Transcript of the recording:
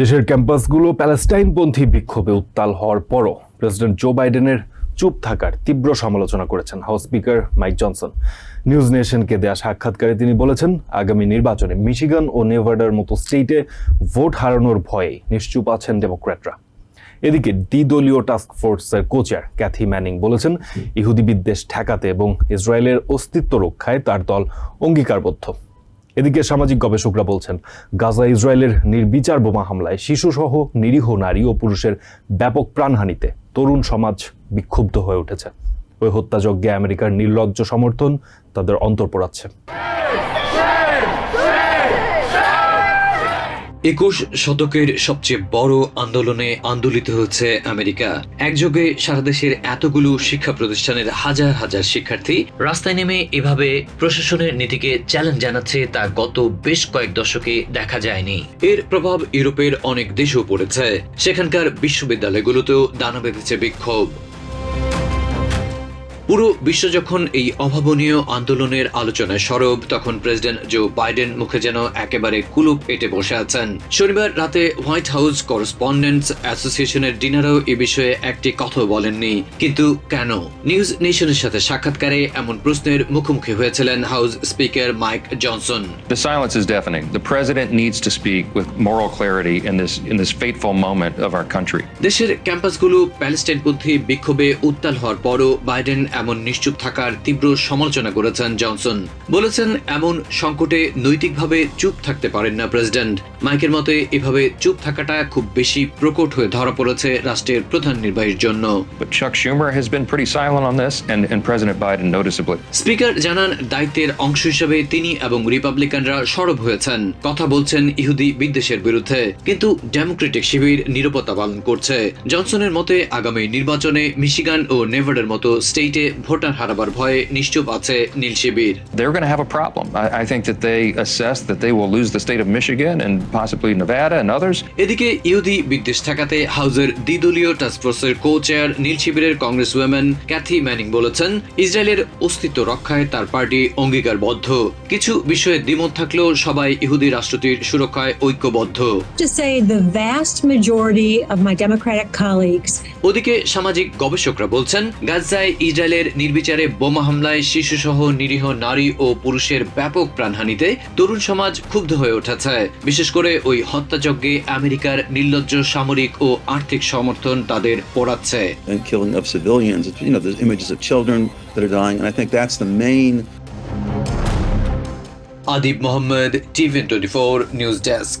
দেশের ক্যাম্পাসগুলো প্যালেস্টাইনপন্থী বিক্ষোভে উত্তাল হওয়ার পরও প্রেসিডেন্ট জো বাইডেনের চুপ থাকার তীব্র সমালোচনা করেছেন house speaker Mike Johnson. News নেশনকে দেয়া সাক্ষাৎকারে তিনি বলেছেন, আগামী নির্বাচনে মিশিগান ও নেভাডার মতো স্টেটে ভোট হারানোর ভয়ে নিশ্চুপ আছেন ডেমোক্র্যাটরা। এদিকে দ্বিদলীয় টাস্ক ফোর্সের কোচার ক্যাথি ম্যানিং বলেছেন, ইহুদি বিদ্বেষ ঠেকাতে এবং ইসরায়েলের অস্তিত্ব রক্ষায় তার দল অঙ্গীকারবদ্ধ। এদিকে সামাজিক গবেষকরা বলছেন, গাজা ইসরায়েলের নির্বিচার বোমা হামলায় শিশুসহ নিরীহ নারী ও পুরুষের ব্যাপক প্রাণহানিতে তরুণ সমাজ বিক্ষুব্ধ হয়ে উঠেছে। ওই হত্যাযজ্ঞে আমেরিকার নির্লজ্জ সমর্থন তাদের অন্তর পোড়াচ্ছে। একুশ শতকের সবচেয়ে বড় আন্দোলনে আন্দোলিত হচ্ছে আমেরিকা। একযোগে সারা দেশের এতগুলো শিক্ষা প্রতিষ্ঠানের হাজার হাজার শিক্ষার্থী রাস্তায় নেমে এভাবে প্রশাসনের নীতিকে চ্যালেঞ্জ জানাচ্ছে তা গত বেশ কয়েক দশকে দেখা যায়নি। এর প্রভাব ইউরোপের অনেক দেশেও পড়েছে। সেখানকার বিশ্ববিদ্যালয়গুলোতেও দানা বেঁধেছে বিক্ষোভ। পুরো বিশ্ব যখন এই অভাবনীয় আন্দোলনের আলোচনায় সরব তখন প্রেসিডেন্ট জো বাইডেন মুখে যেন একেবারে কুলুপ এটে বসে আছেন শনিবার রাতে হোয়াইট হাউস করসপন্ডেন্টস অ্যাসোসিয়েশনের ডিনারেও এ বিষয়ে একটি কথা বলেননি কিন্তু কেন নিউজ নেশনের সাথে সাক্ষাৎকারে এমন প্রশ্নের মুখোমুখি হয়েছিলেন house speaker Mike Johnson The silence is deafening. The president needs to speak with moral clarity in this in this fateful moment of our country. দেশের ক্যাম্পাসগুলো প্যালেস্টাইনপন্থী বিক্ষোভে উত্তাল হওয়ার পরও বাইডেন এমন নিশ্চুপ থাকার তীব্র সমালোচনা করেছেন জনসন। বলেছেন এমন সংকটে নৈতিকভাবে চুপ থাকতে পারেন না প্রেসিডেন্ট। মাইকের মতে এভাবে চুপ থাকাটা খুব বেশি প্রকট হয়ে ধরা পড়েছে রাষ্ট্রের প্রধান নির্বাহীর জন্য. স্পিকার জানান দায়িত্বের অংশ হিসেবে তিনি এবং রিপাবলিকানরা সরব হয়েছেন। কথা বলছেন ইহুদি বিদ্বেষের বিরুদ্ধে কিন্তু ডেমোক্রেটিক শিবির নিরাপত্তা পালন করছে। জনসনের মতে আগামী নির্বাচনে মিশিগান ও নেভাডার মতো স্টেটে ভোটার হারাবার ভয়ে নিশ্চুপ আছে নীল শিবির They're going to have a problem. I, I think that they assess that they will lose the state of Michigan and possibly Nevada and others. এদিকে ইহুদি বিদ্বেষ ঠেকাতে হাউজের দ্বিদলীয় টাস্কফোর্সের কো চেয়ার নীল শিবিরের কংগ্রেস উইমেন ক্যাথি ম্যানিং বলেছেন ইসরায়েলের অস্তিত্ব রক্ষায় তার পার্টি অঙ্গীকারবদ্ধ কিছু বিষয়ে দ্বিমত থাকলেও সবাই ইহুদি রাষ্ট্রটির সুরক্ষায় ঐক্যবদ্ধ to say the vast majority of my Democratic colleagues ওদিকে সামাজিক গবেষকরা বলছেন গাজায় ইসরায়েলের নির্বিচারে বোমা হামলায় শিশুসহ নিরীহ নারী ও পুরুষের ব্যাপক প্রাণহানিতে তরুণ সমাজ ক্ষুব্ধ হয়ে উঠেছে। বিশেষ করে ওই হত্যাযজ্ঞে আমেরিকার নির্লজ্জ সামরিক ও আর্থিক সমর্থন তাদের পড়াচ্ছে। Adib Mohammad TV twenty four news desk